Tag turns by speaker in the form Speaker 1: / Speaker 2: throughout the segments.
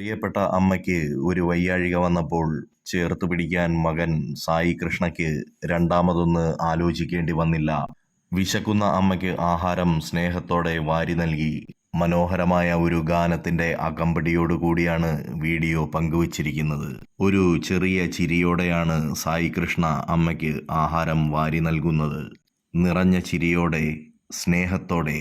Speaker 1: പ്രിയപ്പെട്ട അമ്മയ്ക്ക് ഒരു വയ്യാഴിക വന്നപ്പോൾ ചേർത്ത് പിടിക്കാൻ മകൻ സായി കൃഷ്ണയ്ക്ക് രണ്ടാമതൊന്ന് ആലോചിക്കേണ്ടി വന്നില്ല. വിശക്കുന്ന അമ്മയ്ക്ക് ആഹാരം സ്നേഹത്തോടെ വാരി നൽകി. മനോഹരമായ ഒരു ഗാനത്തിന്റെ അകമ്പടിയോടുകൂടിയാണ് വീഡിയോ പങ്കുവച്ചിരിക്കുന്നത്. ഒരു ചെറിയ ചിരിയോടെയാണ് സായി കൃഷ്ണ അമ്മയ്ക്ക് ആഹാരം വാരി നൽകുന്നത്. നിറഞ്ഞ ചിരിയോടെ സ്നേഹത്തോടെ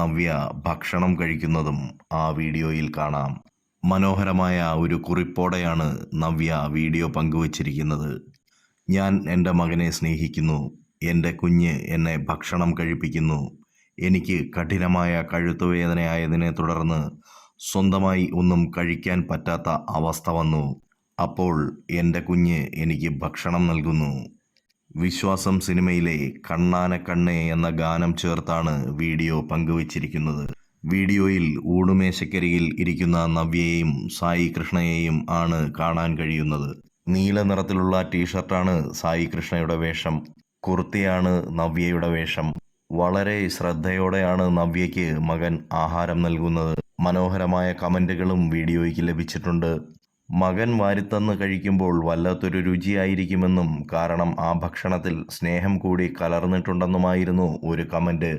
Speaker 1: നവ്യ ഭക്ഷണം കഴിക്കുന്നതും ആ വീഡിയോയിൽ കാണാം. മനോഹരമായ ഒരു കുറിപ്പോടെയാണ് നവ്യ വീഡിയോ പങ്കുവച്ചിരിക്കുന്നത്. ഞാൻ എന്റെ മകനെ സ്നേഹിക്കുന്നു. എന്റെ കുഞ്ഞ് എന്നെ ഭക്ഷണം കഴിപ്പിക്കുന്നു. എനിക്ക് കഠിനമായ കഴുത്തുവേദനയായതിനെ തുടർന്ന് സ്വന്തമായി ഒന്നും കഴിക്കാൻ പറ്റാത്ത അവസ്ഥ വന്നു. അപ്പോൾ എന്റെ കുഞ്ഞ് എനിക്ക് ഭക്ഷണം നൽകുന്നു. വിശ്വാസം സിനിമയിലെ കണ്ണാന കണ്ണേ എന്ന ഗാനം ചേർത്താണ് വീഡിയോ പങ്കുവച്ചിരിക്കുന്നത്. വീഡിയോയിൽ ഊണുമേശക്കരികിൽ ഇരിക്കുന്ന നവ്യയെയും സായി കൃഷ്ണയെയും ആണ് കാണാൻ കഴിയുന്നത്. നീല നിറത്തിലുള്ള ടീഷർട്ടാണ് സായി കൃഷ്ണയുടെ വേഷം. കുർത്തിയാണ് നവ്യയുടെ വേഷം. വളരെ ശ്രദ്ധയോടെയാണ് നവ്യയ്ക്ക് മകൻ ആഹാരം നൽകുന്നത്. മനോഹരമായ കമന്റുകളും വീഡിയോയ്ക്ക് ലഭിച്ചിട്ടുണ്ട്. മകൻ വാരിത്തന്ന് കഴിക്കുമ്പോൾ വല്ലാത്തൊരു രുചിയായിരിക്കുമെന്നും കാരണം ആ ഭക്ഷണത്തിൽ സ്നേഹം കൂടി കലർന്നിട്ടുണ്ടെന്നുമായിരുന്നു ഒരു കമന്റ്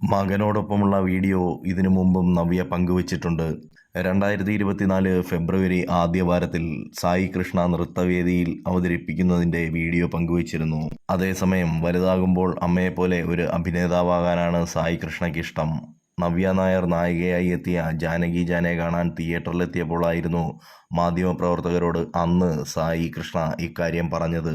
Speaker 1: മകനോടൊപ്പമുള്ള വീഡിയോ ഇതിനു മുമ്പും നവ്യ പങ്കുവച്ചിട്ടുണ്ട്. രണ്ടായിരത്തി ഇരുപത്തിനാല് ഫെബ്രുവരി ആദ്യ വാരത്തിൽ സായി കൃഷ്ണ നൃത്തവേദിയിൽ അവതരിപ്പിക്കുന്നതിന്റെ വീഡിയോ പങ്കുവച്ചിരുന്നു. അതേസമയം വലുതാകുമ്പോൾ അമ്മയെപ്പോലെ ഒരു അഭിനേതാവാകാനാണ് സായി കൃഷ്ണയ്ക്ക് ഇഷ്ടം. നവ്യ നായർ നായികയായി എത്തിയ ജാനകി ജാനെ കാണാൻ തിയേറ്ററിലെത്തിയപ്പോഴായിരുന്നു മാധ്യമപ്രവർത്തകരോട് അന്ന് സായി കൃഷ്ണ ഇക്കാര്യം പറഞ്ഞത്.